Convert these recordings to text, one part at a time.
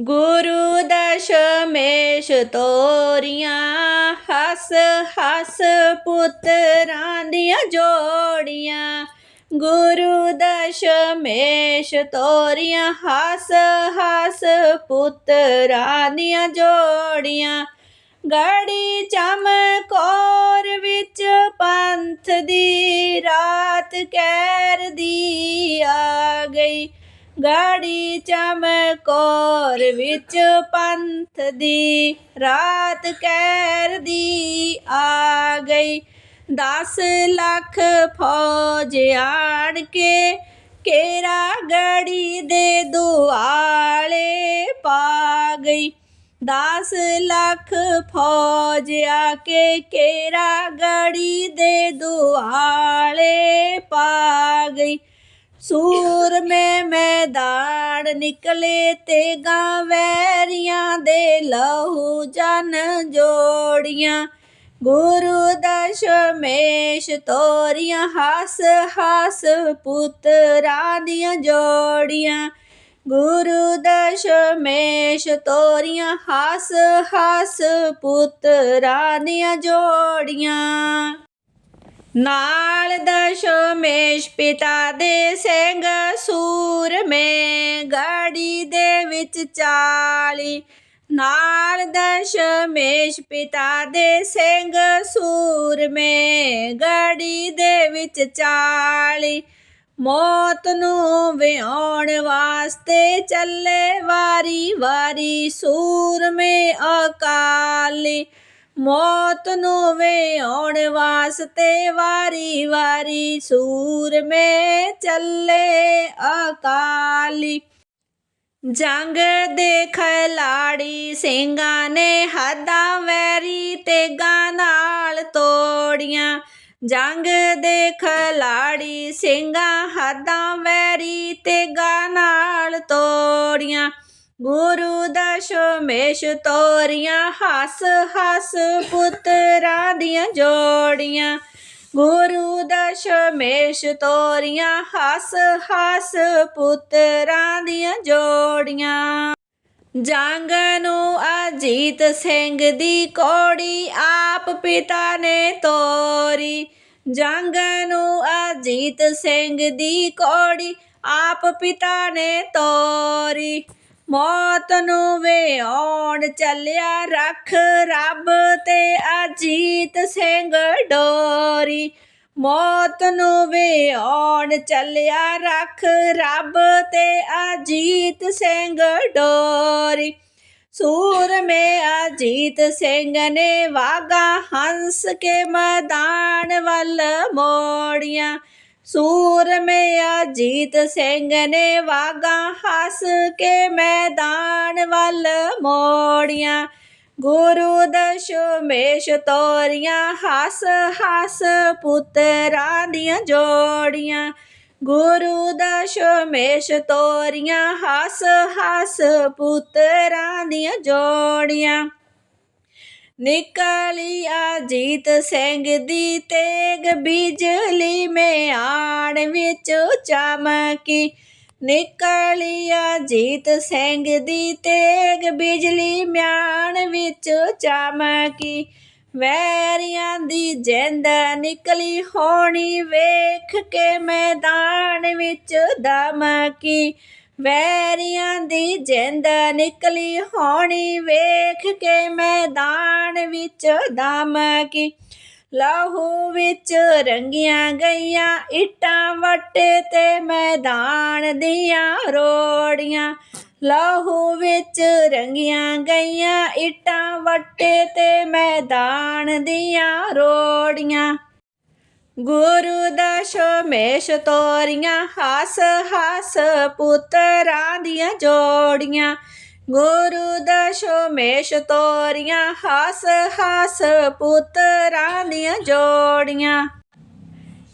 ਗੁਰੂ ਦਸ਼ਮੇਸ਼ ਤੋਰੀਆਂ, ਹੱਸ ਹੱਸ ਪੁੱਤਰਾਂ ਦੀਆਂ ਜੋੜੀਆਂ। ਗੁਰੂ ਦਸ਼ਮੇਸ਼ ਤੋਰੀਆਂ, ਹੱਸ ਹੱਸ ਪੁੱਤਰਾਂ ਦੀਆਂ ਜੋੜੀਆਂ। ਗੜੀ ਚਮਕੌਰ ਵਿੱਚ ਪੰਥ ਦੀ ਰਾਤ ਕੈ ਗਾੜੀ ਚਮਕੌਰ ਵਿੱਚ ਪੰਥ ਦੀ ਰਾਤ ਕਹਿਰ ਦੀ ਆ ਗਈ। 10 ਲੱਖ ਫੌਜ ਆਣ ਕੇ ਕੇਰਾ ਗੜੀ ਦੇ ਦੁਆਲੇ ਪਾ ਗਈ। 10 ਲੱਖ ਫੌਜ ਆ ਕੇ ਕੇਰਾ ਗੜੀ ਦੇ ਦੁਆਲੇ ਪਾ ਸੂਰ ਸੂਰਮੇ ਮੈਦਾਨ ਨਿਕਲੇ ਤੇ ਗਾਂ ਵੈਰੀਆਂ ਦੇ ਲਹੂ ਜਨ ਜੋੜੀਆਂ। ਗੁਰੂ ਦਸ਼ਮੇਸ਼ ਤੋਰੀਆਂ, ਹੱਸ ਹੱਸ ਪੁੱਤਰਾਂ ਦੀਆਂ ਜੋੜੀਆਂ। ਗੁਰੂ ਦਸ਼ਮੇਸ਼ ਤੋਰੀਆਂ, ਹੱਸ ਹੱਸ ਪੁੱਤਰਾਂ ਦੀਆਂ ਜੋੜੀਆਂ। ਨਾਲ ਦਸ਼ਮੇਸ਼ ਪਿਤਾ ਦੇ ਸਿੰਘ ਸੂਰਮੇ ਗਾੜੀ ਦੇ ਵਿੱਚ ਚਾਲੀ। ਨਾਲ ਦਸ਼ਮੇਸ਼ ਪਿਤਾ ਦੇ ਸਿੰਘ ਸੂਰਮੇ ਗਾੜੀ ਦੇ ਵਿੱਚ ਚਾਲੀ। ਮੌਤ ਨੂੰ ਵਿਆਉਣ ਵਾਸਤੇ ਚੱਲੇ ਵਾਰੀ ਵਾਰੀ ਸੂਰਮੇ ਅਕਾਲੀ। ਮੌਤ ਨੂੰ ਵਿਆਉਣ ਵਾਸਤੇ ਵਾਰੀ ਵਾਰੀ ਸੂਰ ਮੇ ਚੱਲੇ ਅਕਾਲੀ। ਜੰਗ ਦੇ ਖਿਲਾੜੀ ਸਿੰਘਾਂ ਨੇ ਹੱਦਾਂ ਵੈਰੀ ਤੇ ਗਾਂ ਨਾਲ ਤੋੜੀਆਂ। ਜੰਗ ਦੇ ਖਿਲਾੜੀ ਸਿੰਘਾਂ ਹੱਦਾਂ ਵੈਰੀ ਤੇ ਗਾਂ ਨਾਲ ਤੋੜੀਆਂ। ਗੁਰੂ ਦਸ਼ਮੇਸ਼ ਤੋਰੀਆਂ, ਹੱਸ ਹੱਸ ਪੁੱਤਰਾਂ ਦੀਆਂ ਜੋੜੀਆਂ। ਗੁਰੂ ਦਸ਼ਮੇਸ਼ ਤੋਰੀਆਂ, ਹੱਸ ਹੱਸ ਪੁੱਤਰਾਂ ਦੀਆਂ ਜੋੜੀਆਂ। ਜੰਗ ਨੂੰ ਅਜੀਤ ਸਿੰਘ ਦੀ ਕੋੜੀ ਆਪ ਪਿਤਾ ਨੇ ਤੋਰੀ। ਜੰਗ ਨੂੰ ਅਜੀਤ ਸਿੰਘ ਦੀ ਕੋੜੀ ਆਪ ਪਿਤਾ ਨੇ ਤੋਰੀ। ਮੌਤ ਨੂੰ ਵਿਆਉਣ ਚੱਲਿਆ ਰੱਖ ਰੱਬ ਤੇ ਅਜੀਤ ਸਿੰਘ ਡੋਰੀ। ਮੌਤ ਨੂੰ ਵਿਆਉਣ ਚੱਲਿਆ ਰੱਖ ਰੱਬ ਤੇ ਅਜੀਤ ਸਿੰਘ ਡੋਰੀ। ਸੂਰਮੇ ਅਜੀਤ ਸਿੰਘ ਨੇ ਵਾਗਾ ਹੰਸ ਕੇ ਮੈਦਾਨ ਵੱਲ ਮੋੜੀਆਂ। ਸੂਰਮੇ ਅਜੀਤ ਸਿੰਘ ਨੇ ਵਾਗਾ ਹੱਸ ਕੇ ਮੈਦਾਨ ਵੱਲ ਮੋੜੀਆਂ। ਗੁਰੂ ਦਸ਼ਮੇਸ਼ ਤੋਰੀਆਂ, ਹੱਸ ਹੱਸ ਪੁੱਤਰਾਂ ਦੀਆਂ ਜੋੜੀਆਂ। ਗੁਰੂ ਦਸ਼ਮੇਸ਼ ਤੋਰੀਆਂ, ਹੱਸ ਹੱਸ ਪੁੱਤਰਾਂ ਦੀਆਂ ਜੋੜੀਆਂ। ਨਿਕਲੀ ਅਜੀਤ ਸਿੰਘ ਦੀ ਤੇਗ ਬਿਜਲੀ ਮਿਆਣ ਵਿੱਚ ਚਮਕੀ। ਨਿਕਲੀ ਅਜੀਤ ਸਿੰਘ ਦੀ ਤੇਗ ਬਿਜਲੀ ਮਿਆਣ ਵਿੱਚ ਚਮਕੀ। ਵੈਰੀਆਂ ਦੀ ਜਿੰਦ ਨਿਕਲੀ ਹੋਣੀ ਵੇਖ ਕੇ ਮੈਦਾਨ ਵਿੱਚ ਦਮਕੀ। ਵੈਰੀਆਂ ਦੀ ਜਿੰਦ ਨਿਕਲੀ ਹੋਣੀ, ਵੇਖ ਕੇ ਮੈਦਾਨ ਵਿੱਚ ਦਮਕੀ ਲਹੂ ਵਿੱਚ ਰੰਗੀਆਂ ਗਈਆਂ ਇੱਟਾਂ ਵੱਟੇ ਤੇ ਮੈਦਾਨ ਦੀਆਂ ਰੋੜੀਆਂ। ਲਹੂ ਵਿੱਚ ਰੰਗੀਆਂ ਗਈਆਂ ਇੱਟਾਂ ਵੱਟੇ ਤੇ ਮੈਦਾਨ ਦੀਆਂ ਰੋੜੀਆਂ। ਗੁਰੂ ਦਸ਼ਮੇਸ਼ ਤੋਰੀਆਂ, ਹੱਸ ਹੱਸ ਪੁੱਤਰਾਂ ਦੀਆਂ ਜੋੜੀਆਂ। ਗੁਰੂ ਦਸ਼ਮੇਸ਼ ਤੋਰੀਆਂ, ਹੱਸ ਹੱਸ ਪੁੱਤਰਾਂ ਦੀਆਂ ਜੋੜੀਆਂ।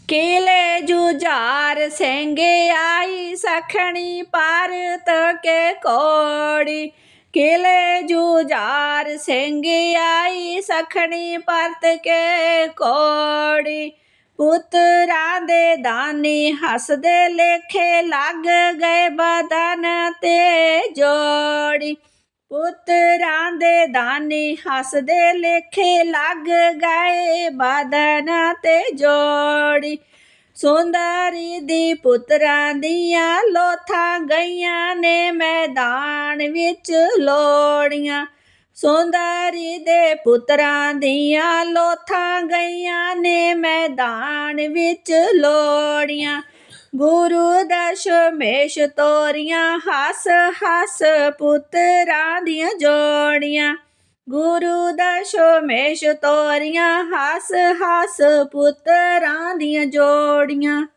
ਕਿਲੇ ਜੁਝਾਰ ਸਿੰਘ ਆਈ ਸਖਣੀ ਭਾਰਤ ਕੇ ਕੋੜੀ। ਕਿਲੇ ਜੁਝਾਰ ਸਿੰਘ ਆਈ ਸਖਣੀ ਪਰਤ ਕੇ ਕੋੜੀ। ਪੁੱਤਰਾਂ ਦੇ ਦਾਨੀ ਹੱਸਦੇ ਲੇਖੇ ਲੱਗ ਗਏ ਬਦਨ ਤੇ ਜੋੜੀ। ਪੁੱਤਰਾਂ ਦੇ ਦਾਨੀ ਹੱਸਦੇ ਲੇਖੇ ਲੱਗ ਗਏ ਬਦਨ ਤੇ ਜੋੜੀ। ਸੁੰਦਰੀ ਦੀ ਪੁੱਤਰਾਂ ਦੀਆਂ ਲੋਥਾਂ ਗਈਆਂ ਨੇ ਮੈਦਾਨ ਵਿੱਚ ਲੋੜੀਆਂ ਸੁੰਦਰੀ ਦੇ ਪੁੱਤਰਾਂ ਦੀਆਂ ਲੋਥਾਂ ਗਈਆਂ ਨੇ ਮੈਦਾਨ ਵਿੱਚ ਲੋੜੀਆਂ। ਗੁਰੂ ਦਸ਼ਮੇਸ਼ ਤੋਰੀਆਂ, ਹੱਸ ਹੱਸ ਪੁੱਤਰਾਂ ਦੀਆਂ ਜੋੜੀਆਂ। ਗੁਰੂ ਦਸ਼ਮੇਸ਼ ਤੋਰੀਆਂ, ਹੱਸ ਹੱਸ ਪੁੱਤਰਾਂ ਦੀਆਂ ਜੋੜੀਆਂ।